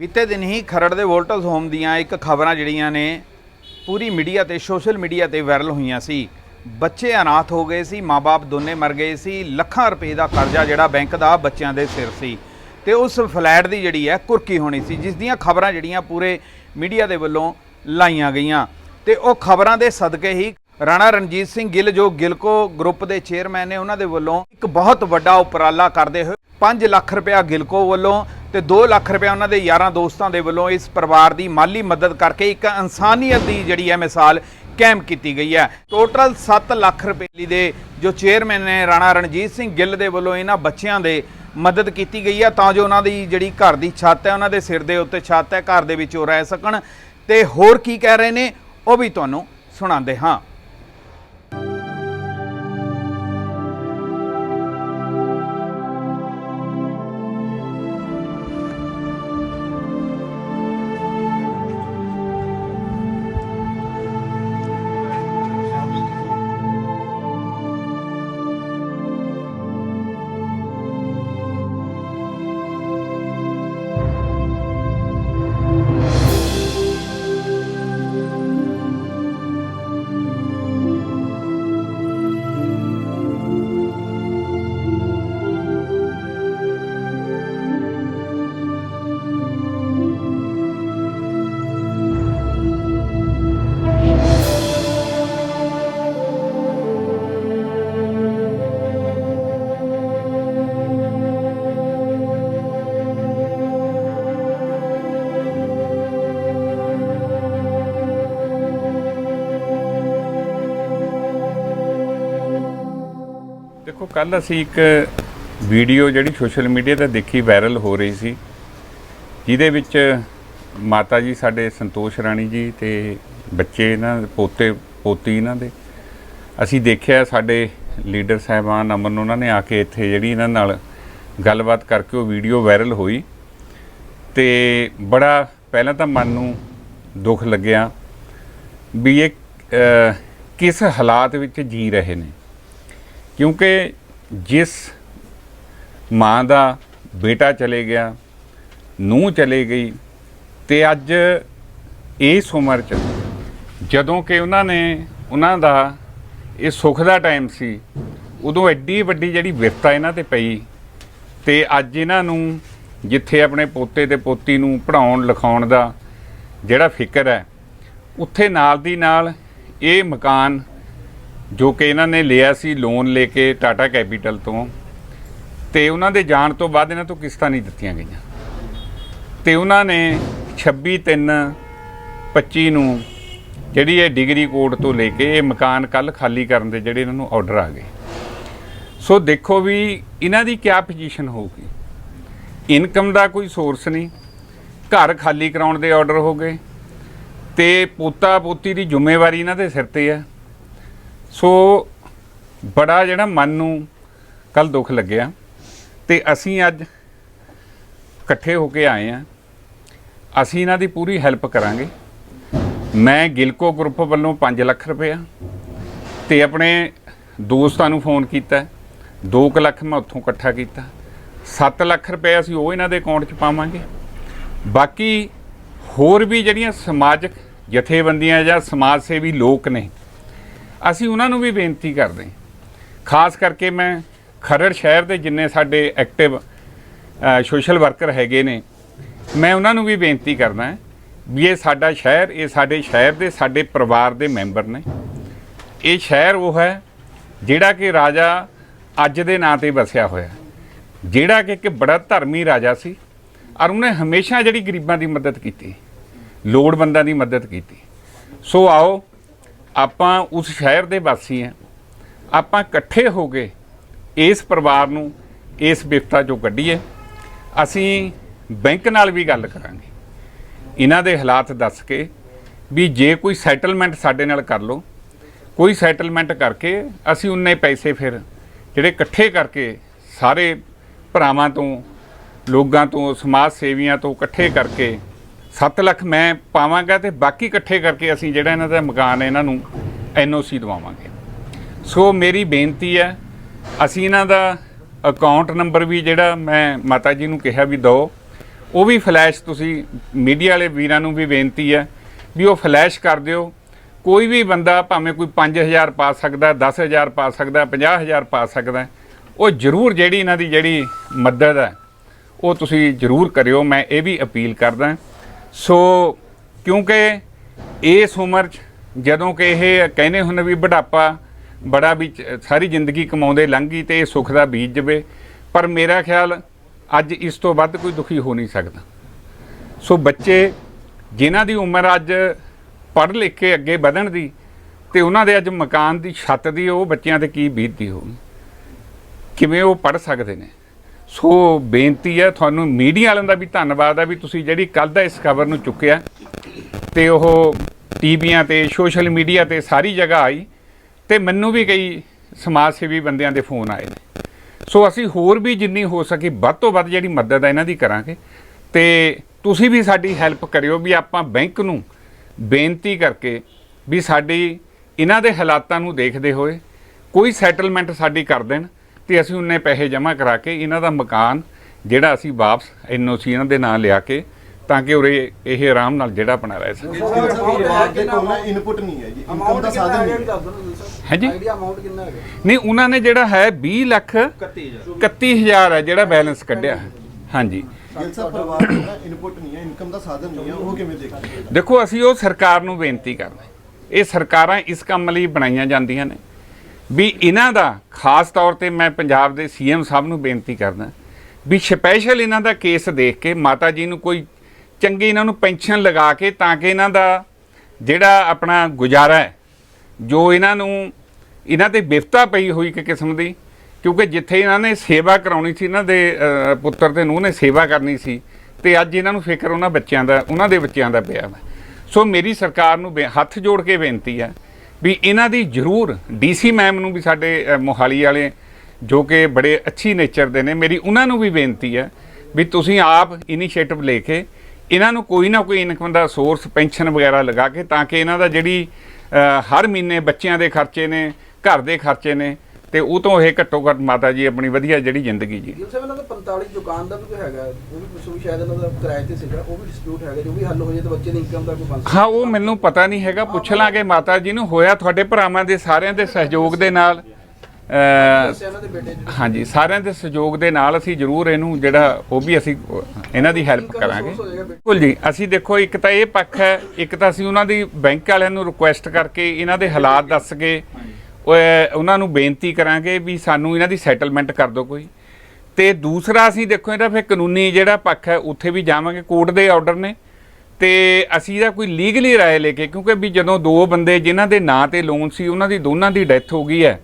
ਬੀਤੇ ਦਿਨ ਹੀ ਖਰੜ ਦੇ ਵੋਲਟਸ ਹੋਮ ਦੀਆਂ ਇੱਕ ਖਬਰਾਂ ਜਿਹੜੀਆਂ ਨੇ, ਪੂਰੀ ਮੀਡੀਆ ਤੇ, ਸੋਸ਼ਲ ਮੀਡੀਆ ਤੇ ਵਾਇਰਲ ਹੋਈਆਂ ਸੀ। ਬੱਚੇ ਅਨਾਥ ਹੋ ਗਏ ਸੀ ਮਾਪੇ ਦੋਨੇ ਮਰ ਗਏ ਸੀ, ਲੱਖਾਂ ਰੁਪਏ ਦਾ ਕਰਜ਼ਾ ਜਿਹੜਾ ਬੈਂਕ ਦਾ ਬੱਚਿਆਂ ਦੇ ਸਿਰ ਸੀ। ਤੇ ਉਸ ਫਲੈਟ ਦੀ ਜਿਹੜੀ ਹੈ, ਕੁਰਕੀ ਹੋਣੀ ਸੀ, ਜਿਸ ਦੀਆਂ ਖਬਰਾਂ ਜਿਹੜੀਆਂ ਪੂਰੇ ਮੀਡੀਆ ਦੇ ਵੱਲੋਂ ਲਾਈਆਂ ਗਈਆਂ। ਤੇ ਉਹ ਖਬਰਾਂ ਦੇ ਸਦਕੇ ਹੀ ਰਾਣਾ ਰਣਜੀਤ ਸਿੰਘ ਗਿੱਲ, ਜੋ ਗਿਲਕੋ ਗਰੁੱਪ ਦੇ ਚੇਅਰਮੈਨ ਨੇ, ਉਹਨਾਂ ਦੇ ਵੱਲੋਂ ਇੱਕ ਬਹੁਤ ਵੱਡਾ ਉਪਰਾਲਾ ਕਰਦੇ ਹੋਏ 5 ਲੱਖ ਰੁਪਇਆ ਗਿਲਕੋ ਵੱਲੋਂ ਤੇ 2 ਲੱਖ ਰੁਪਇਆ ਉਹਨਾਂ ਦੇ ਯਾਰਾਂ ਦੋਸਤਾਂ ਦੇ ਵੱਲੋਂ ਇਸ ਪਰਿਵਾਰ ਦੀ ਮਾਲੀ ਮਦਦ ਕਰਕੇ ਇੱਕ ਇਨਸਾਨੀਅਤ ਦੀ ਜਿਹੜੀ ਹੈ ਮਿਸਾਲ ਕਾਇਮ ਕੀਤੀ ਗਈ ਹੈ। ਟੋਟਲ 7 ਲੱਖ ਰੁਪਏ ਦੇ ਜੋ ਚੇਅਰਮੈਨ ਨੇ ਰਾਣਾ ਰਣਜੀਤ ਸਿੰਘ ਗਿੱਲ ਦੇ ਵੱਲੋਂ ਇਹਨਾਂ ਬੱਚਿਆਂ ਦੇ ਮਦਦ ਕੀਤੀ ਗਈ ਹੈ ਤਾਂ ਜੋ ਉਹਨਾਂ ਦੀ ਜਿਹੜੀ ਘਰ ਦੀ ਛੱਤ ਹੈ, ਉਹਨਾਂ ਦੇ ਸਿਰ ਦੇ ਉੱਤੇ ਛੱਤ ਹੈ, ਘਰ ਦੇ ਵਿੱਚ ਉਹ ਰਹਿ ਸਕਣ। ਤੇ ਹੋਰ ਕੀ ਕਹਿ ਰਹੇ ਨੇ, ਉਹ ਵੀ ਤੁਹਾਨੂੰ ਸੁਣਾਉਂਦੇ ਹਾਂ। ਕੱਲ ਅਸੀਂ ਇੱਕ ਵੀਡੀਓ ਜਿਹੜੀ ਸੋਸ਼ਲ ਮੀਡੀਆ ਤੇ ਦੇਖੀ ਵਾਇਰਲ ਹੋ ਰਹੀ ਸੀ, ਜਿਹਦੇ ਵਿੱਚ ਮਾਤਾ ਜੀ ਸਾਡੇ ਸੰਤੋਸ਼ ਰਾਣੀ ਜੀ ਤੇ ਬੱਚੇ ਇਹਨਾਂ ਪੋਤੇ, ਪੋਤੀ ਇਹਨਾਂ ਦੇ। ਅਸੀਂ ਦੇਖਿਆ ਸਾਡੇ ਲੀਡਰ ਸਾਹਿਬਾਨ ਅਮਨ ਉਹਨਾਂ ਨੇ ਆ ਕੇ ਇੱਥੇ ਜਿਹੜੀ ਇਹਨਾਂ ਨਾਲ ਗੱਲਬਾਤ ਕਰਕੇ ਉਹ ਵੀਡੀਓ ਵਾਇਰਲ ਹੋਈ ਤੇ ਬੜਾ ਪਹਿਲਾਂ ਤਾਂ ਮਨ ਨੂੰ ਦੁੱਖ ਲੱਗਿਆ ਵੀ ਇਹ ਕਿਸ ਹਾਲਾਤ ਵਿੱਚ ਜੀ ਰਹੇ ਨੇ। ਕਿਉਂਕਿ ਜਿਸ ਮਾਂ ਦਾ ਬੇਟਾ ਚਲੇ ਗਿਆ ਨੂੰ ਚਲੇ ਗਈ ਤੇ ਅੱਜ ਇਸ ਉਮਰ 'ਚ ਜਦੋਂ ਕਿ ਉਹਨਾਂ ਨੇ, ਉਹਨਾਂ ਦਾ ਇਹ ਸੁੱਖ ਦਾ ਟਾਈਮ ਸੀ, ਉਦੋਂ ਐਡੀ ਵੱਡੀ ਜਿਹੜੀ ਵਿਰਤਾ ਇਹਨਾਂ ਤੇ ਪਈ ਤੇ ਅੱਜ ਇਹਨਾਂ ਨੂੰ ਜਿੱਥੇ ਆਪਣੇ ਪੋਤੇ ਤੇ ਪੋਤੀ ਨੂੰ ਪੜਾਉਣ ਲਿਖਾਉਣ ਦਾ ਜਿਹੜਾ ਫਿਕਰ ਹੈ, ਉੱਥੇ ਨਾਲ ਦੀ ਨਾਲ ਇਹ ਮਕਾਨ ਜੋ ਕਿ ਇਹਨਾਂ ਨੇ ਲਿਆ ਸੀ ਲੋਨ ਲੈ ਕੇ ਟਾਟਾ ਕੈਪੀਟਲ ਤੋਂ। ਤੇ ਉਹਨਾਂ ਦੇ ਜਾਣ ਤੋਂ ਬਾਅਦ ਇਹਨਾਂ ਤੋਂ ਕਿਸ਼ਤਾਂ ਨਹੀਂ ਦਿੱਤੀਆਂ ਗਈਆਂ। ਤੇ ਉਹਨਾਂ ਨੇ 26 3 25 ਨੂੰ ਜਿਹੜੀ ਇਹ ਡਿਗਰੀ ਕੋਡ ਤੋਂ ਲੈ ਕੇ ਇਹ ਮਕਾਨ ਕੱਲ ਖਾਲੀ ਕਰਨ ਦੇ ਜਿਹੜੇ ਇਹਨਾਂ ਨੂੰ ਆਰਡਰ ਆ ਗਏ। ਸੋ ਦੇਖੋ ਵੀ ਇਹਨਾਂ ਦੀ ਕੀ ਪੋਜੀਸ਼ਨ ਹੋਊਗੀ। ਇਨਕਮ ਦਾ ਕੋਈ ਸੋਰਸ ਨਹੀਂ। ਘਰ ਖਾਲੀ ਕਰਾਉਣ ਦੇ ਆਰਡਰ ਹੋ ਗਏ। ਤੇ ਪੋਤਾ ਪੋਤੀ ਦੀ ਜ਼ਿੰਮੇਵਾਰੀ ਇਹਨਾਂ ਦੇ ਸਿਰ ਤੇ ਹੈ ਸੋ ਬੜਾ ਜਿਹੜਾ ਮਨ ਨੂੰ ਕੱਲ ਦੁੱਖ ਲੱਗਿਆ ਤੇ ਅਸੀਂ ਅੱਜ ਇਕੱਠੇ ਹੋ ਕੇ ਆਏ ਆ ਅਸੀਂ ਇਹਨਾਂ ਦੀ ਪੂਰੀ ਹੈਲਪ ਕਰਾਂਗੇ। ਮੈਂ ਗਿਲਕੋ ਗਰੁੱਪ ਵੱਲੋਂ 5 ਲੱਖ ਰੁਪਇਆ ਤੇ ਆਪਣੇ ਦੋਸਤਾਂ ਨੂੰ ਫੋਨ ਕੀਤਾ। 2 ਲੱਖ ਮੈਂ ਉੱਥੋਂ ਇਕੱਠਾ ਕੀਤਾ। 7 ਲੱਖ ਰੁਪਏ ਅਸੀਂ ਉਹ ਇਹਨਾਂ ਦੇ ਅਕਾਊਂਟ 'ਚ ਪਾਵਾਂਗੇ। ਬਾਕੀ ਹੋਰ ਵੀ ਜਿਹੜੀਆਂ ਸਮਾਜਿਕ ਜਥੇਬੰਦੀਆਂ ਜਾਂ ਸਮਾਜ ਸੇਵੀ ਲੋਕ ਨੇ ਅਸੀਂ ਉਹਨਾਂ ਨੂੰ ਵੀ ਬੇਨਤੀ ਕਰਦੇ ਖਾਸ ਕਰਕੇ ਮੈਂ ਖਰੜ ਸ਼ਹਿਰ ਦੇ ਜਿੰਨੇ ਸਾਡੇ ਐਕਟਿਵ ਸੋਸ਼ਲ ਵਰਕਰ ਹੈਗੇ ਨੇ, ਮੈਂ ਉਹਨਾਂ ਨੂੰ ਵੀ ਬੇਨਤੀ ਕਰਦਾ ਵੀ ਇਹ ਸਾਡਾ ਸ਼ਹਿਰ, ਇਹ ਸਾਡੇ ਸ਼ਹਿਰ ਦੇ ਸਾਡੇ ਪਰਿਵਾਰ ਦੇ ਮੈਂਬਰ ਨੇ। ਇਹ ਸ਼ਹਿਰ ਉਹ ਹੈ ਜਿਹੜਾ ਕਿ ਰਾਜਾ ਅੱਜ ਦੇ ਨਾਂ ਤੇ ਵਸਿਆ ਹੋਇਆ। ਜਿਹੜਾ ਕਿ ਇੱਕ ਬੜਾ ਧਰਮੀ ਰਾਜਾ ਸੀ ਔਰ ਉਹਨੇ ਹਮੇਸ਼ਾ ਜਿਹੜੀ ਗਰੀਬਾਂ ਦੀ ਮਦਦ ਕੀਤੀ, ਲੋੜਵੰਦਾਂ ਦੀ ਮਦਦ ਕੀਤੀ। ਸੋ ਆਓ ਆਪਾਂ ਉਸ ਸ਼ਹਿਰ ਦੇ ਵਾਸੀ ਹਾਂ। ਆਪਾਂ ਇਕੱਠੇ ਹੋ ਕੇ ਇਸ ਪਰਿਵਾਰ ਨੂੰ ਇਸ ਵਿਪਤਾ ਚੋਂ ਕੱਢੀਏ। ਅਸੀਂ ਬੈਂਕ ਨਾਲ ਵੀ ਗੱਲ ਕਰਾਂਗੇ। ਇਹਨਾਂ ਦੇ ਹਾਲਾਤ ਦੱਸ ਕੇ ਵੀ ਜੇ ਕੋਈ ਸੈਟਲਮੈਂਟ ਸਾਡੇ ਨਾਲ ਕਰ ਲਓ, ਕੋਈ ਸੈਟਲਮੈਂਟ ਕਰਕੇ ਅਸੀਂ ਉਨੇ ਪੈਸੇ ਫਿਰ ਜਿਹੜੇ ਇਕੱਠੇ ਕਰਕੇ ਸਾਰੇ ਭਰਾਵਾਂ ਤੋਂ, ਲੋਕਾਂ ਤੋਂ, ਸਮਾਜ ਸੇਵੀਆਂ ਤੋਂ ਇਕੱਠੇ ਕਰਕੇ 7 ਲੱਖ ਮੈਂ ਪਾਵਾਂਗਾ ਤੇ ਬਾਕੀ ਇਕੱਠੇ ਕਰਕੇ ਅਸੀਂ ਜਿਹੜਾ ਇਹਨਾਂ ਦਾ ਮਕਾਨ ਹੈ, ਇਹਨਾਂ ਨੂੰ ਐਨਓਸੀ ਦਵਾਵਾਂਗੇ। ਸੋ ਮੇਰੀ ਬੇਨਤੀ ਹੈ, ਅਸੀਂ ਇਹਨਾਂ ਦਾ ਅਕਾਊਂਟ ਨੰਬਰ ਵੀ ਜਿਹੜਾ ਮੈਂ ਮਾਤਾ ਜੀ ਨੂੰ ਕਿਹਾ ਵੀ ਦਿਓ, ਉਹ ਵੀ ਫਲੈਸ਼ ਤੁਸੀਂ ਮੀਡੀਆ ਵਾਲੇ ਵੀਰਾਂ ਨੂੰ ਵੀ ਬੇਨਤੀ ਹੈ ਵੀ ਉਹ ਫਲੈਸ਼ ਕਰ ਦਿਓ। ਕੋਈ ਵੀ ਬੰਦਾ ਭਾਵੇਂ ਕੋਈ 5000 ਪਾ ਸਕਦਾ 10000 ਪਾ ਸਕਦਾ 50000 ਪਾ ਸਕਦਾ, ਉਹ ਜ਼ਰੂਰ ਜਿਹੜੀ ਇਹਨਾਂ ਦੀ ਜਿਹੜੀ ਮਦਦ ਹੈ, ਉਹ ਤੁਸੀਂ ਜ਼ਰੂਰ ਕਰਿਓ। ਮੈਂ ਇਹ ਵੀ ਅਪੀਲ ਕਰਦਾ ਸੋ ਕਿਉਂਕਿ ਇਸ ਉਮਰ 'ਚ ਜਦੋਂ ਕਿ ਇਹ ਕਹਿੰਦੇ ਹੁੰਦੇ ਵੀ ਬੁਢਾਪਾ ਬੜਾ ਵੀ ਸਾਰੀ ਜ਼ਿੰਦਗੀ ਕਮਾਉਂਦੇ ਲੰਘ ਗਈ ਤੇ ਇਹ ਸੁੱਖ ਦਾ ਬੀਜ ਜਵੇ, ਪਰ ਮੇਰਾ ਖਿਆਲ ਅੱਜ ਇਸ ਤੋਂ ਵੱਧ ਕੋਈ ਦੁਖੀ ਹੋ ਨਹੀਂ ਸਕਦਾ। ਸੋ ਬੱਚੇ ਜਿਨ੍ਹਾਂ ਦੀ ਉਮਰ ਅੱਜ ਪੜ੍ਹ ਲਿਖ ਕੇ ਅੱਗੇ ਵਧਣ ਦੀ ਤੇ ਉਹਨਾਂ ਦੇ ਅੱਜ ਮਕਾਨ ਦੀ ਛੱਤ ਦੀ, ਉਹ ਬੱਚਿਆਂ ਤੇ ਕੀ ਬੀਤਦੀ ਹੋਊਗੀ ਕਿਵੇਂ ਉਹ ਪੜ੍ਹ ਸਕਦੇ ਨੇ? ਸੋ ਬੇਨਤੀ ਹੈ ਤੁਹਾਨੂੰ ਮੀਡੀਆ ਵਾਲਿਆਂ ਦਾ ਵੀ ਧੰਨਵਾਦ ਹੈ ਵੀ ਤੁਸੀਂ ਜਿਹੜੀ ਕੱਲ ਦਾ ਇਸ ਖਬਰ ਨੂੰ ਚੁੱਕਿਆ ਤੇ ਉਹ ਟੀਵੀਆਂ ਤੇ, ਸੋਸ਼ਲ ਮੀਡੀਆ ਤੇ ਸਾਰੀ ਜਗ੍ਹਾ ਆਈ ਤੇ ਮੈਨੂੰ ਵੀ ਕਈ ਸਮਾਜ ਸੇਵੀ ਬੰਦਿਆਂ ਦੇ ਫੋਨ ਆਏ ਨੇ। ਸੋ ਅਸੀਂ ਹੋਰ ਵੀ ਜਿੰਨੀ ਹੋ ਸਕੀ ਵੱਧ ਤੋਂ ਵੱਧ ਜਿਹੜੀ ਮਦਦ ਹੈ ਇਹਨਾਂ ਦੀ ਕਰਾਂਗੇ ਤੇ ਤੁਸੀਂ ਵੀ ਸਾਡੀ ਹੈਲਪ ਕਰਿਓ ਵੀ ਆਪਾਂ ਬੈਂਕ ਨੂੰ ਬੇਨਤੀ ਕਰਕੇ ਵੀ ਸਾਡੀ ਇਹਨਾਂ ਦੇ ਹਾਲਾਤਾਂ ਨੂੰ ਦੇਖਦੇ ਹੋਏ ਕੋਈ ਸੈਟਲਮੈਂਟ ਸਾਡੀ ਕਰ ਦੇਣ ਤੇ ਅਸੀਂ ਉਹਨੇ ਪੈਸੇ ਜਮ੍ਹਾਂ ਕਰਾ ਕੇ ਇਹਨਾਂ ਦਾ ਮਕਾਨ ਜਿਹੜਾ ਅਸੀਂ ਵਾਪਸ ਐਨਓਸੀ ਇਹਨਾਂ ਦੇ ਨਾਂ ਲਿਆ ਕੇ ਤਾਂ ਕਿ ਉਰੇ ਇਹ ਆਰਾਮ ਨਾਲ ਜਿਹੜਾ ਬਣਾ ਰਹਿ ਇਨਪੁਟ ਨਹੀਂ ਹੈ ਜੀ ਇਨਕਮ ਦਾ ਸਾਧਨ ਨਹੀਂ ਹੈ। ਹੈ ਜੀ? ਆਈਡੀਆ ਅਮਾਉਂਟ ਕਿੰਨਾ ਹੈਗਾ? ਨਹੀਂ ਉਹਨਾਂ ਨੇ ਜਿਹੜਾ ਹੈ 20 ਲੱਖ 31000 31000 ਹੈ ਜਿਹੜਾ ਬੈਲੈਂਸ ਕੱਢਿਆ। ਹੈ। ਹਾਂਜੀ। ਗਿਲ ਸਾਹਿਬ ਪਰਿਵਾਰ ਕੋਲ ਨਾ ਇਨਪੁਟ ਨਹੀਂ ਹੈ ਇਨਕਮ ਦਾ ਸਾਧਨ ਨਹੀਂ ਹੈ ਉਹ ਕਿਵੇਂ ਦੇਖਦੇ ਦੇਖੋ ਅਸੀਂ ਉਹ ਸਰਕਾਰ ਨੂੰ ਬੇਨਤੀ ਕਰਦੇ ਹਾਂ। ਇਹ ਸਰਕਾਰਾਂ ਇਸ ਕੰਮ ਲਈ ਬਣਾਈਆਂ ਜਾਂਦੀਆਂ ਨੇ। ਵੀ ਇਹਨਾਂ ਦਾ, ਖਾਸ ਤੌਰ ਤੇ ਮੈਂ ਪੰਜਾਬ ਦੇ ਸੀਐਮ ਸਾਹਿਬ ਨੂੰ ਬੇਨਤੀ ਕਰਦਾ, ਵੀ ਸਪੈਸ਼ਲ ਇਹਨਾਂ ਦਾ ਕੇਸ ਦੇਖ ਕੇ, ਮਾਤਾ ਜੀ ਨੂੰ ਕੋਈ ਚੰਗੀ ਇਹਨਾਂ ਨੂੰ ਪੈਨਸ਼ਨ ਲਗਾ ਕੇ, ਤਾਂ ਕਿ ਇਹਨਾਂ ਦਾ ਜਿਹੜਾ ਆਪਣਾ ਗੁਜ਼ਾਰਾ ਹੈ, ਜੋ ਇਹਨਾਂ ਨੂੰ, ਇਹਨਾਂ ਤੇ ਬਿਫਤਾ ਪਈ ਹੋਈ ਕਿ ਕਿਸਮ ਦੀ, ਕਿਉਂਕਿ ਜਿੱਥੇ ਇਹਨਾਂ ਨੇ ਸੇਵਾ ਕਰਾਉਣੀ ਸੀ, ਇਹਨਾਂ ਦੇ ਪੁੱਤਰ ਤੇ ਨੂੰਹ ਨੇ ਸੇਵਾ ਕਰਨੀ ਸੀ, ਤੇ ਅੱਜ ਇਹਨਾਂ ਨੂੰ ਫਿਕਰ ਉਹਨਾਂ ਬੱਚਿਆਂ ਦਾ, ਉਹਨਾਂ ਦੇ ਬੱਚਿਆਂ ਦਾ ਪਿਆ ਵਾ। ਸੋ ਮੇਰੀ ਸਰਕਾਰ ਨੂੰ ਬੇ- ਹੱਥ ਜੋੜ ਕੇ ਬੇਨਤੀ ਹੈ ਵੀ ਇਹਨਾਂ ਦੀ ਜ਼ਰੂਰ ਡੀਸੀ ਮੈਮ ਨੂੰ ਵੀ ਸਾਡੇ ਮੋਹਾਲੀ ਵਾਲੇ ਜੋ ਕਿ ਬੜੇ ਅੱਛੀ ਨੇਚਰ ਦੇ ਨੇ, ਮੇਰੀ ਉਹਨਾਂ ਨੂੰ ਵੀ ਬੇਨਤੀ ਹੈ ਵੀ ਤੁਸੀਂ ਆਪ ਇਨੀਸ਼ੀਏਟਿਵ ਲੈ ਕੇ ਇਹਨਾਂ ਨੂੰ ਕੋਈ ਨਾ ਕੋਈ ਇਨਕਮ ਦਾ ਸੋਰਸ ਪੈਨਸ਼ਨ ਵਗੈਰਾ ਲਗਾ ਕੇ ਤਾਂ ਕਿ ਇਹਨਾਂ ਦਾ ਜਿਹੜੀ ਹਰ ਮਹੀਨੇ ਬੱਚਿਆਂ ਦੇ ਖਰਚੇ ਨੇ, ਘਰ ਦੇ ਖਰਚੇ ਨੇ ਤੇ ਉਹ ਤੋਂ ਇਹ ਘੱਟੋ ਘੱਟ ਮਾਤਾ ਜੀ ਆਪਣੀ ਵਧੀਆ ਜਿਹੜੀ ਜ਼ਿੰਦਗੀ ਜੀ। ਗਿਲ ਸਾਹਿਬ ਇਹਨਾਂ ਦਾ 45 ਦੁਕਾਨ ਦਾ ਵੀ ਕੋਈ ਹੈਗਾ ਉਹ ਵੀ ਵੀ ਸ਼ਾਇਦ ਇਹਨਾਂ ਦਾ ਕਿਰਾਏ ਤੇ ਸੀਗਾ ਉਹ ਵੀ ਡਿਸਪਿਊਟ ਹੈਗਾ ਜੋ ਵੀ ਹੱਲ ਹੋ ਜਾਏ ਤਾਂ ਬੱਚੇ ਦੀ ਇਨਕਮ ਦਾ ਕੋਈ ਬਣ ਹਾਂ ਉਹ ਮੈਨੂੰ ਪਤਾ ਨਹੀਂ ਹੈਗਾ ਪੁੱਛ ਲਾਂਗੇ ਮਾਤਾ ਜੀ ਨੂੰ ਹੋਇਆ ਤੁਹਾਡੇ ਭਰਾਵਾਂ ਦੇ ਸਾਰਿਆਂ ਦੇ ਸਹਿਯੋਗ ਦੇ ਨਾਲ ਹਾਂਜੀ ਸਾਰਿਆਂ ਦੇ ਸਹਿਯੋਗ ਦੇ ਨਾਲ ਅਸੀਂ ਜ਼ਰੂਰ ਇਹਨੂੰ ਜਿਹੜਾ ਉਹ ਵੀ ਅਸੀਂ ਇਹਨਾਂ ਦੀ ਹੈਲਪ ਕਰਾਂਗੇ। ਬਿਲਕੁਲ ਜੀ ਅਸੀਂ ਦੇਖੋ ਇੱਕ ਤਾਂ ਇਹ ਪੱਖ ਹੈ ਇੱਕ ਤਾਂ ਅਸੀਂ ਉਹਨਾਂ ਦੀ ਬੈਂਕ ਵਾਲਿਆਂ ਨੂੰ ਰਿਕੁਐਸਟ ਕਰਕੇ ਇਹਨਾਂ ਦੇ ਹਾਲਾਤ ਦੱਸ ਕੇ ਉਹਨਾਂ ਨੂੰ ਬੇਨਤੀ ਕਰਾਂਗੇ ਵੀ ਸਾਨੂੰ ਇਹਨਾਂ ਦੀ ਸੈਟਲਮੈਂਟ ਕਰ ਦਿਓ ਕੋਈ। ਤੇ ਦੂਸਰਾ ਅਸੀਂ ਦੇਖੋ ਇਹਦਾ ਫਿਰ ਕਾਨੂੰਨੀ ਜਿਹੜਾ ਪੱਖ ਹੈ, ਉੱਥੇ ਵੀ ਜਾਵਾਂਗੇ, ਕੋਰਟ ਦੇ ਆਰਡਰ ਨੇ। ਤੇ ਅਸੀਂ ਇਹਦਾ ਕੋਈ ਲੀਗਲੀ ਰਾਏ ਲੈ ਕੇ, ਕਿਉਂਕਿ ਵੀ ਜਦੋਂ ਦੋ ਬੰਦੇ ਜਿਨ੍ਹਾਂ ਦੇ ਨਾਂ ਤੇ ਲੋਨ ਸੀ, ਉਹਨਾਂ ਦੀ ਦੋਨਾਂ ਦੀ ਡੈਥ ਹੋ ਗਈ ਹੈ।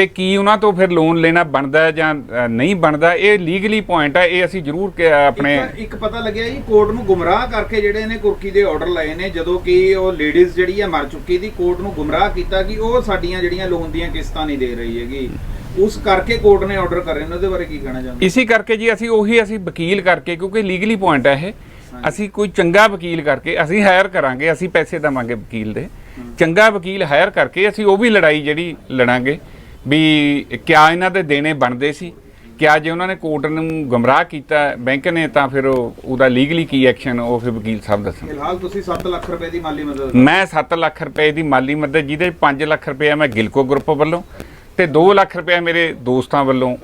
ਤੇ ਕੀ ਉਹਨਾਂ ਤੋਂ ਫਿਰ ਲੋਨ ਲੈਣਾ ਬਣਦਾ ਜਾਂ ਨਹੀਂ ਬਣਦਾ ਇਹ ਲੀਗਲੀ ਪੁਆਇੰਟ ਹੈ ਇਹ ਅਸੀਂ ਜ਼ਰੂਰ ਆਪਣੇ ਇੱਕ- ਪਤਾ ਲੱਗਿਆ ਜੀ ਕੋਰਟ ਨੂੰ ਗੁੰਮਰਾਹ ਕਰਕੇ ਜਿਹੜੇ ਨੇ ਕੁਰਕੀ ਦੇ ਆਰਡਰ ਲਏ ਨੇ ਜਦੋਂ ਕਿ ਉਹ ਲੇਡੀਜ਼ ਜਿਹੜੀ ਹੈ ਮਰ ਚੁੱਕੀ ਦੀ ਕੋਰਟ ਨੂੰ ਗੁੰਮਰਾਹ ਕੀਤਾ ਕਿ ਉਹ ਸਾਡੀਆਂ ਜਿਹੜੀਆਂ ਲੋਨ ਦੀਆਂ ਕਿਸ਼ਤਾਂ ਨਹੀਂ ਦੇ ਰਹੀ ਹੈਗੀ। ਉਸ ਕਰਕੇ ਕੋਰਟ ਨੇ ਆਰਡਰ ਕਰੇ ਨੇ ਉਹਦੇ ਬਾਰੇ ਕੀ ਕਹਿਣਾ ਚਾਹੁੰਦੇ ਇਸੇ ਕਰਕੇ ਜੀ ਅਸੀਂ ਉਹੀ ਅਸੀਂ ਵਕੀਲ ਕਰਕੇ ਕਿਉਂਕਿ ਲੀਗਲੀ ਪੁਆਇੰਟ ਹੈ ਇਹ ਅਸੀਂ ਕੋਈ ਚੰਗਾ ਵਕੀਲ ਕਰਕੇ ਅਸੀਂ ਹਾਇਰ ਕਰਾਂਗੇ ਅਸੀਂ ਪੈਸੇ ਦੇਵਾਂਗੇ ਵਕੀਲ ਦੇ। ਚੰਗਾ ਵਕੀਲ ਹਾਇਰ ਕਰਕੇ ਅਸੀਂ ਉਹ ਵੀ ਲੜਾਈ ਜਿਹੜੀ ਲੜਾਂਗੇ ਵੀ ਕਿਆ ਇਹਨਾਂ ਦੇ ਦੇਣੇ ਬਣਦੇ ਸੀ? ਕਿਆ ਜੇ ਉਹਨਾਂ ਨੇ ਕੋਰਟ ਨੂੰ ਗਮਰਾਹ ਕੀਤਾ ਬੈਂਕ ਨੇ ਤਾਂ ਫਿਰ ਉਹ- ਉਹਦਾ ਲੀਗਲੀ ਕੀ ਐਕਸ਼ਨ ਉਹ ਫਿਰ ਵਕੀਲ ਸਾਹਿਬ ਦੱਸਣਗੇ। ਫਿਲਹਾਲ ਤੁਸੀਂ 7 ਲੱਖ ਰੁਪਏ ਦੀ ਮਾਲੀ ਮਦਦ ਮੈਂ 7 ਲੱਖ ਰੁਪਏ ਦੀ ਮਾਲੀ ਮਦਦ ਜਿਹਦੇ 5 ਲੱਖ ਰੁਪਏ ਮੈਂ ਗਿਲਕੋ ਗਰੁੱਪ ਵੱਲੋਂ ਤੇ 2 ਲੱਖ ਰੁਪਏ ਮੇਰੇ ਦੋਸਤਾਂ ਵੱਲੋਂ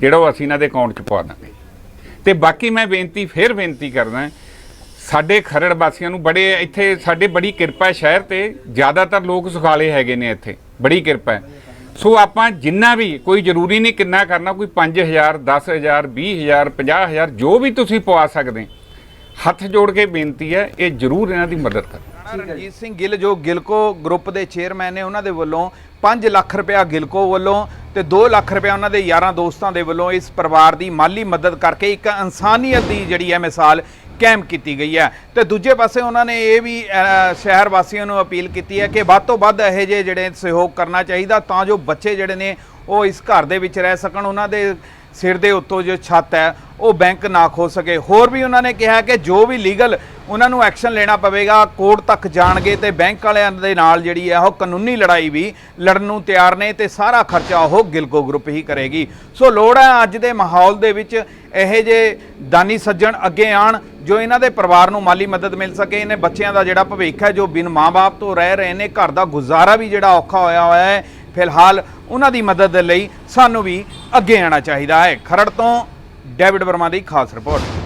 ਜਿਹੜਾ ਉਹ ਅਸੀਂ ਇਹਨਾਂ ਦੇ ਅਕਾਊਂਟ 'ਚ ਪਾ ਦਾਂਗੇ। ਤੇ ਬਾਕੀ ਮੈਂ ਬੇਨਤੀ ਫਿਰ ਬੇਨਤੀ ਕਰਦਾ ਸਾਡੇ ਖਰੜ ਵਾਸੀਆਂ ਨੂੰ ਬੜੇ ਇੱਥੇ ਸਾਡੇ ਬੜੀ ਕਿਰਪਾ ਸ਼ਹਿਰ ਤੇ ਜ਼ਿਆਦਾਤਰ ਲੋਕ ਸੁਖਾਲੇ ਹੈਗੇ ਨੇ ਇੱਥੇ ਬੜੀ ਕਿਰਪਾ ਹੈ। ਸੋ ਆਪਾਂ ਜਿੰਨਾ ਵੀ ਕੋਈ ਜ਼ਰੂਰੀ ਨਹੀਂ ਕਿੰਨਾ ਕਰਨਾ, ਕੋਈ 5000 10000 20000 50000 ਜੋ ਵੀ ਤੁਸੀਂ ਪਵਾ ਸਕਦੇ, ਹੱਥ ਜੋੜ ਕੇ ਬੇਨਤੀ ਹੈ, ਇਹ ਜ਼ਰੂਰ ਇਹਨਾਂ ਦੀ ਮਦਦ ਕਰੋ। ਰਣਜੀਤ ਸਿੰਘ ਗਿੱਲ ਜੋ ਗਿਲਕੋ ਗਰੁੱਪ ਦੇ ਚੇਅਰਮੈਨ ਨੇ ਉਹਨਾਂ ਦੇ ਵੱਲੋਂ 5 ਲੱਖ ਰੁਪਇਆ ਗਿਲਕੋ ਵੱਲੋਂ ਤੇ 2 ਲੱਖ ਰੁਪਇਆ ਉਹਨਾਂ ਦੇ ਯਾਰਾਂ ਦੋਸਤਾਂ ਦੇ ਵੱਲੋਂ ਇਸ ਪਰਿਵਾਰ ਦੀ ਮਾਲੀ ਮਦਦ ਕਰਕੇ ਇੱਕ ਇਨਸਾਨੀਅਤ ਦੀ ਜਿਹੜੀ ਹੈ ਮਿਸਾਲ ਕਾਇਮ ਕੀਤੀ ਗਈ ਹੈ। ਤੇ ਦੂਜੇ ਪਾਸੇ ਉਹਨਾਂ ਨੇ ਇਹ ਵੀ ਸ਼ਹਿਰ ਵਾਸੀਆਂ ਨੂੰ ਅਪੀਲ ਕੀਤੀ ਹੈ ਕਿ ਵੱਧ ਤੋਂ ਵੱਧ ਇਹੋ ਜਿਹੇ ਜਿਹੜੇ ਸਹਿਯੋਗ ਕਰਨਾ ਚਾਹੀਦਾ ਤਾਂ ਜੋ ਬੱਚੇ ਜਿਹੜੇ ਨੇ ਉਹ ਇਸ ਘਰ ਦੇ ਵਿੱਚ ਰਹਿ ਸਕਣ। ਉਹਨਾਂ ਦੇ ਸਿਰ ਦੇ ਉੱਤੋਂ ਜੋ ਛੱਤ ਹੈ, ਉਹ ਬੈਂਕ ਨਾ ਖੋ ਸਕੇ। ਹੋਰ ਵੀ ਉਹਨਾਂ ਨੇ ਕਿਹਾ ਕਿ ਜੋ ਵੀ ਲੀਗਲ ਉਹਨਾਂ ਨੂੰ ਐਕਸ਼ਨ ਲੈਣਾ ਪਵੇਗਾ, ਕੋਰਟ ਤੱਕ ਜਾਣਗੇ ਤੇ ਬੈਂਕ ਵਾਲਿਆਂ ਦੇ ਨਾਲ ਜਿਹੜੀ ਹੈ, ਉਹ ਕਾਨੂੰਨੀ ਲੜਾਈ ਵੀ ਲੜਨ ਨੂੰ ਤਿਆਰ ਨੇ ਤੇ ਸਾਰਾ ਖਰਚਾ ਉਹ ਗਿਲਕੋ ਗਰੁੱਪ ਹੀ ਕਰੇਗੀ। ਸੋ ਲੋੜ ਹੈ ਅੱਜ ਦੇ ਮਾਹੌਲ ਦੇ ਵਿੱਚ ਇਹੋ ਜਿਹੇ ਦਾਨੀ ਸੱਜਣ ਅੱਗੇ ਆਣ, ਜੋ ਇਹਨਾਂ ਦੇ ਪਰਿਵਾਰ ਨੂੰ ਮਾਲੀ ਮਦਦ ਮਿਲ ਸਕੇ, ਇਹਨੇ ਬੱਚਿਆਂ ਦਾ ਜਿਹੜਾ ਭਵਿੱਖ ਹੈ, ਜੋ ਬਿਨ ਮਾਂ-ਬਾਪ ਤੋਂ ਰਹਿ ਰਹੇ ਨੇ, ਘਰ ਦਾ ਗੁਜ਼ਾਰਾ ਵੀ ਜਿਹੜਾ ਔਖਾ ਹੋਇਆ ਹੋਇਆ ਹੈ ਫਿਲਹਾਲ ਉਹਨਾਂ ਦੀ ਮਦਦ ਲਈ ਸਾਨੂੰ ਵੀ ਅੱਗੇ ਆਉਣਾ ਚਾਹੀਦਾ ਹੈ। ਖਰੜ ਤੋਂ ਡੇਵਿਡ ਵਰਮਾ ਦੀ ਖਾਸ ਰਿਪੋਰਟ।